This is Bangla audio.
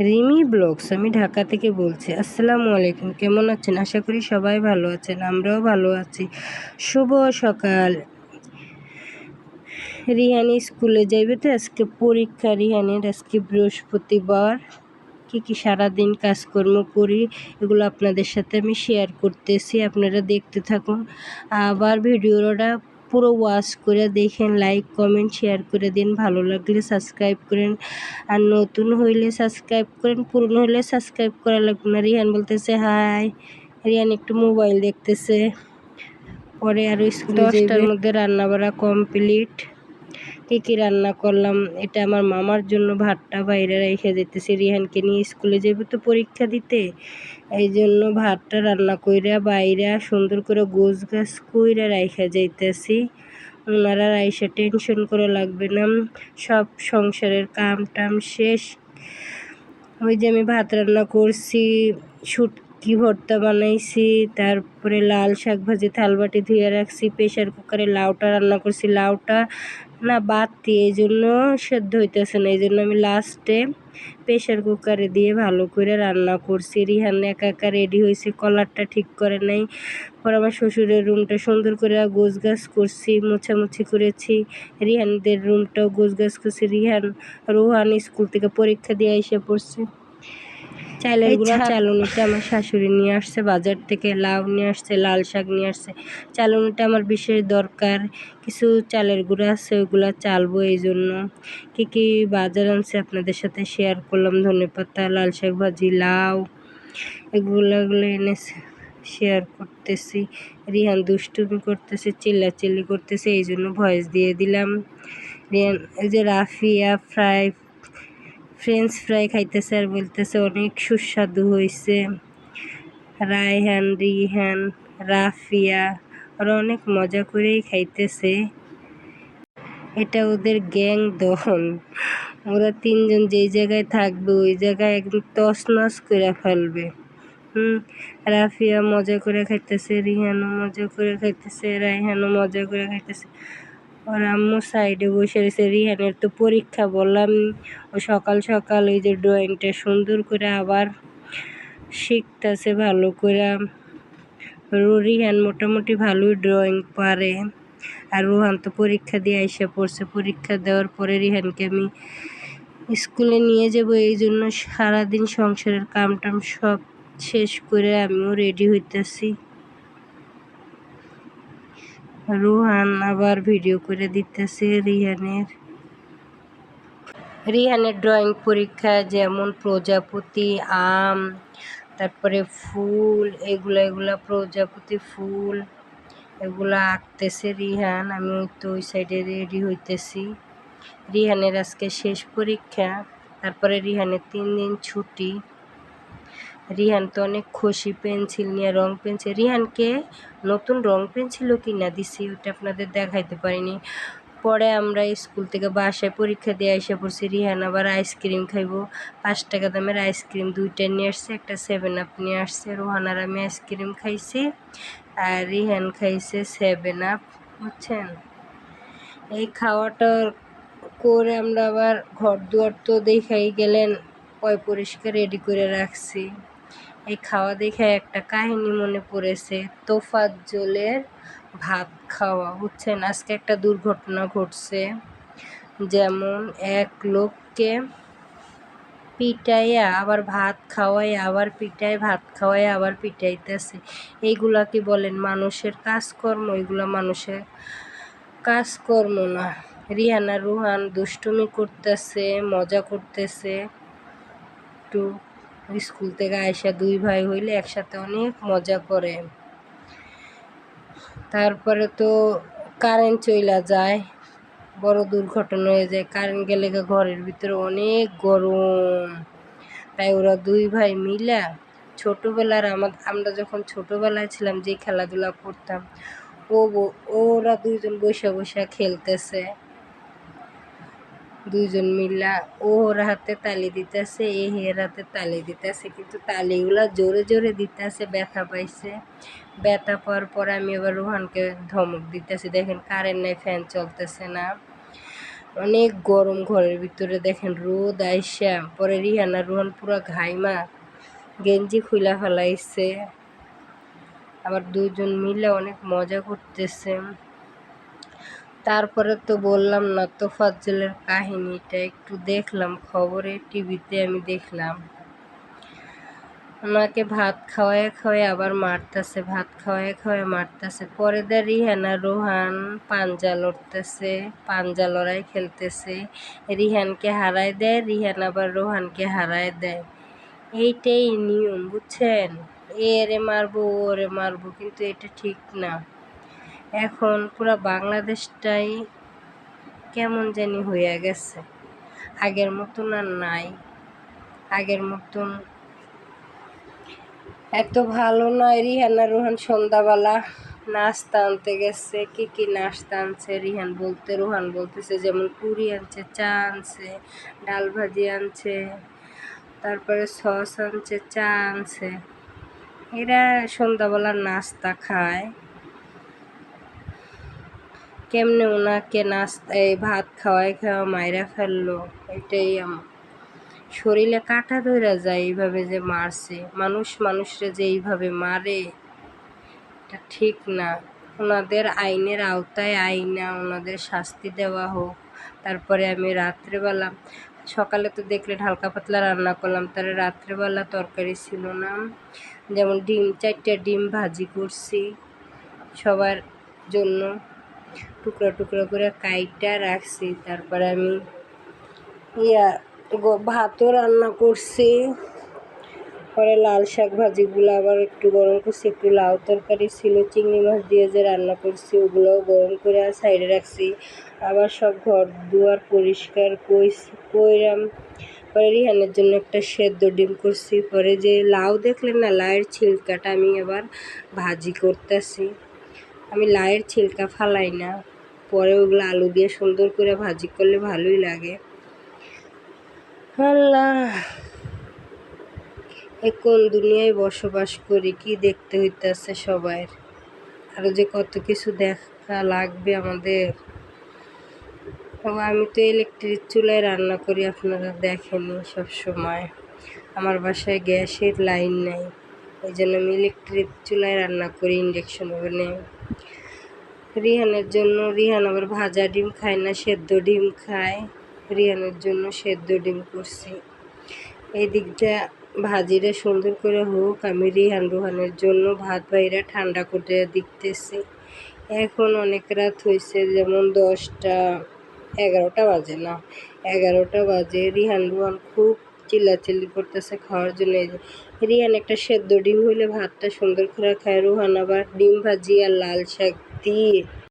রিমি ব্লগস, আমি ঢাকা থেকে বলছি, আসসালামু আলাইকুম, কেমন আছেন? আশা করি সবাই ভালো আছেন, আমরাও ভালো আছি। শুভ সকাল। রিহানি স্কুলে যাইবে তো, আজকে পরীক্ষা রিহানির, আজকে বৃহস্পতিবার। কি কি সারাদিন কাজকর্ম করি, এগুলো আপনাদের সাথে আমি শেয়ার করতেছি, আপনারা দেখতে থাকুন। আবার ভিডিওটা পুরো ওয়াচ করে দেখেন লাইক কমেন্ট শেয়ার করে দিন। ভালো লাগলে সাবস্ক্রাইব করেন। আর নতুন হইলে সাবস্ক্রাইব করেন পুরনো হইলে সাবস্ক্রাইব করা লাগবে না। রিহান বলতেছে হাই। রিহান একটু মোবাইল দেখতেছে। পরে আরও দশটার মধ্যে রান্নাবাড়া কমপ্লিট কী কী রান্না করলাম, এটা আমার মামার জন্য ভাতটা বাইরে রেখে যেতেছি রিহানকে নিয়ে স্কুলে যাবে তো পরীক্ষা দিতে। এই জন্য ভাতটা রান্না কইরা বাইরে সুন্দর করে গোছ গাছ কইরা রাইখা যাইতেছি। ওনারা রাইসা টেনশন করে লাগবে না। সব সংসারের কাম টাম শেষ। ওই যে আমি ভাত রান্না করছি, শুটকি ভর্তা বানাইছি, তারপরে লাল শাক ভাজি, থালবাটি ধুয়ে রাখছি প্রেশার কুকারে লাউটা রান্না করছি। লাউটা না বাতি এই জন্য সেদ্ধ হইতেছে না। এই জন্য আমি লাস্টে প্রেশার কুকারে দিয়ে ভালো করে রান্না করছি। রিহান একা একা রেডি হয়েছে কলারটা ঠিক করে নাই। পর আমার শ্বশুরের রুমটা সুন্দর করে গোছ গাছ করছি, মোছামুছি করেছি। রিহানদের রুমটাও গোছ গাছ করছি। রিহান, রোহান স্কুল থেকে পরীক্ষা দিয়ে এসে পড়ছে। চালের গুঁড়া চালনিটা আমার শাশুড়ি নিয়ে আসছে বাজার থেকে লাউ নিয়ে আসছে লাল শাক নিয়ে আসছে। চালনিটা আমার বিশেষ দরকার কিছু চালের গুঁড়া আছে ওইগুলো চালবো এই জন্য। কী কী বাজার আনছে আপনাদের সাথে শেয়ার করলাম ধনে পাতা লাল শাক ভাজি লাউ এগুলো এগুলো এনে শেয়ার করতেছি। রিহান দুষ্টুমি করতেছে চিল্লাচিল্লি করতেছে এই জন্য ভয়েস দিয়ে দিলাম। রিহান এই যে রাফিয়া ফ্রাই ফ্রেঞ্চ ফ্রাই খাইতেছে আর বলতেছে, অনেক সুস্বাদু হয়েছে রায়হান রিহান রাফিয়া ওরা অনেক মজা করেই খাইতেছে। এটা ওদের গ্যাং দল। ওরা তিনজন যেই জায়গায় থাকবে, ওই জায়গায় একদম তছনছ করে ফেলবে। হুম, রাফিয়া মজা করে খাইতেছে, রিহানও মজা করে খাইতেছে রায়হানও মজা করে খাইতেছে। ওর আম্মু সাইডে বসে রয়েছে। রিহানের তো পরীক্ষা বললাম। ও সকাল সকাল ওই যে ড্রয়িংটা সুন্দর করে আবার শিখতেছে ভালো করে। রিহান মোটামুটি ভালোই ড্রয়িং পারে। আর রোহান তো পরীক্ষা দিয়ে আইসা পড়ছে। পরীক্ষা দেওয়ার পরে রিহানকে আমি স্কুলে নিয়ে যাব। এই জন্য সারাদিন সংসারের কাম টাম সব শেষ করে আমিও রেডি হইতেছি। রোহান আবার ভিডিও করে দিতেছে রিহানের। রিহানের ড্রয়িং পরীক্ষা যেমন প্রজাপতি, আম, তারপরে ফুল, এগুলা এগুলা প্রজাপতি ফুল, এগুলো আঁকতেছে রিহান। আমি তো ওই সাইডে রেডি হইতেছি। রিহানের আজকে শেষ পরীক্ষা, তারপরে রিহানের তিন দিন ছুটি। রিহান তো অনেক খুশি, পেন্সিল নিয়ে রং পেন্সিল। রিহানকে নতুন রং পেন্সিলও কিনা দিছি ওটা আপনাদের দেখাইতে পারিনি। পরে আমরা স্কুল থেকে বাসায় পরীক্ষা দিয়ে এসে পড়ছি, রিহান আবার আইসক্রিম খাইবো। পাঁচ টাকা দামের আইসক্রিম দুইটা নিয়ে আসছে, একটা সেভেন আপ নিয়ে আসছে, রোহান আর আমি আইসক্রিম খাইছি আর রিহান খাইছে সেভেন আপ, বুঝছেন? এই খাওয়াটা করে আমরা আবার ঘর দুয়ার তো দেখাই গেলেন পয় পরিষ্কার রেডি করে রাখছি। এই খাওয়া দেখে একটা কাহিনী মনে পড়েছে। তোফাজ্জলের ভাত খাওয়া, বুঝছেন? আজকে একটা দুর্ঘটনা ঘটছে। যেমন এক লোককে পিটাইয়া আবার ভাত খাওয়াই আবার পিটাই ভাত খাওয়াই আবার পিটাইতেছে। এইগুলা কি বলেন? মানুষের কাজকর্ম এগুলা মানুষের কাজকর্ম না। রিহানা রুহান দুষ্টুমি করতেছে, মজা করতেছে। একটু স্কুল থেকে আইসা দুই ভাই হইলে একসাথে অনেক মজা করে। তারপরে তো কারেন্ট চইলা যায়, বড় দুর্ঘটনা হয়ে যায়। কারেন্ট গেলে ঘরের ভিতরে অনেক গরম। তাই ওরা দুই ভাই মিলা ছোটোবেলার আমার আমরা যখন ছোটোবেলায় ছিলাম, যে খেলাধুলা করতাম, ও ওরা দুইজন বসে বসে খেলতেছে। দুইজন মিল্লা ও ওর হাতে তালি দিতেছে, এ হের হাতে তালি দিতেছে, কিন্তু তালিগুলা জোরে জোরে দিতেছে, ব্যথা পাইছে। ব্যথা পাওয়ার পর আমি এবার রোহানকে ধমক দিতেছি, দেখেন কারেন্ট নাই ফ্যান চলতেছে না। অনেক গরম ঘরের ভিতরে দেখেন রোদ আইসা, পরে রিহানা রোহান পুরো ঘাইমা, গেঞ্জি খুলা ফেলাইছে। আবার দুজন মিলে অনেক মজা করতেছে। তারপরে তো বললাম না তোফাজ্জলের কাহিনীটা একটু দেখলাম খবরে টিভিতে আমি দেখলাম। ওনাকে ভাত খাওয়ায় খাওয়ায় আবার মারতেছে, ভাত খাওয়ায় খাওয়ায় মারতেছে। পরে দেয় রিহানা, রোহান, পাঞ্জা লড়তেছে, পাঞ্জা লড়াই খেলতেছে। রিহানকে হারায় দেয়, রিহান আবার রোহানকে হারায় দেয়। এইটাই নিয়ম, বুঝছেন? এ এরে মারবো ওরে মারবো, কিন্তু এটা ঠিক না। এখন পুরো বাংলাদেশটাই কেমন জানি হয়ে গেছে। আগের মতন আর নাই। আগের মতন এত ভালো নয় রিহানা রোহান সন্ধ্যাবেলা নাস্তা আনতে গেছে, কি কি নাস্তা আনছে রিহান বলতে, রোহান বলতেছে যেমন পুরি আনছে, চা আনছে, ডাল ভাজি আনছে, তারপরে সস আনছে, চা আনছে। এরা সন্ধ্যাবেলা নাস্তা খায়। কেমনে ওনাকে নাস্তা এই ভাত খাওয়াই খাওয়া মাইরা ফেলল? এটাই আমার শরীরে কাটা ধরে যায় এইভাবে যে মারছে। মানুষ মানুষরে যে এইভাবে মারে, এটা ঠিক না। ওনাদের আইনের আওতায় আইনা ওনাদের শাস্তি দেওয়া হোক। তারপরে আমি রাত্রেবেলা সকালে তো দেখলেন হালকা পাতলা রান্না করলাম, তার রাত্রেবেলা তরকারি ছিল না। যেমন ডিম, চারটে ডিম ভাজি করছি সবার জন্য। টুকরো টুকরো করে কাইটা রাখছি, তারপরে আমি ইয়া ভাতও রান্না করছি। পরে লাল শাক ভাজিগুলো আবার একটু গরম করছি, একটু লাউ তরকারি ছিল, চিংড়ি মাছ দিয়ে যে রান্না করছি ওগুলোও গরম করে সাইডে রাখছি। আবার সব ঘর দুয়ার পরিষ্কার কইরাম। পরে রিহানের জন্য একটা সেদ্ধ ডিম করছি, পরে যে লাউ দেখলেন না, লাউয়ের ছিলকাটা আমি আবার ভাজি করতেছি। আমি লাউয়ের ছিলকা ফালাই না। পরে ওগুলো আলু দিয়ে সুন্দর করে ভাজি করলে ভালোই লাগে। আল্লাহ! এ কোন দুনিয়ায় বসবাস করি, কি দেখতে হইতেছে সবাই আরও যে কত কিছু দেখা লাগবে আমাদের। আমি তো ইলেকট্রিক চুলায় রান্না করি, আপনারা দেখেনি সব সময় আমার বাসায় গ্যাসের লাইন নেই। ওই জন্য আমি ইলেকট্রিক চুলায় রান্না করি ইন্ডাকশন ওভেনে রিহানের জন্য রিহান আবার ভাজা ডিম খায় না, সেদ্ধ ডিম খায়। রিহানের জন্য সেদ্ধ ডিম করছি। এই দিকটা ভাজিটা সুন্দর করে হোক, আমি রিহান রোহানের জন্য ভাত বাইরা ঠান্ডা করে দিতেছি। এখন অনেক রাত হয়েছে যেমন দশটা, এগারোটা বাজে না, এগারোটা বাজে। রিহান রোহান খুব চিল্লাচিল্লি করতেছে খাওয়ার জন্য। রিহান একটা সেদ্ধ ডিম হইলে ভাতটা সুন্দর করে খায়, রোহান আবার ডিম ভাজি আর লাল শাক দিয়ে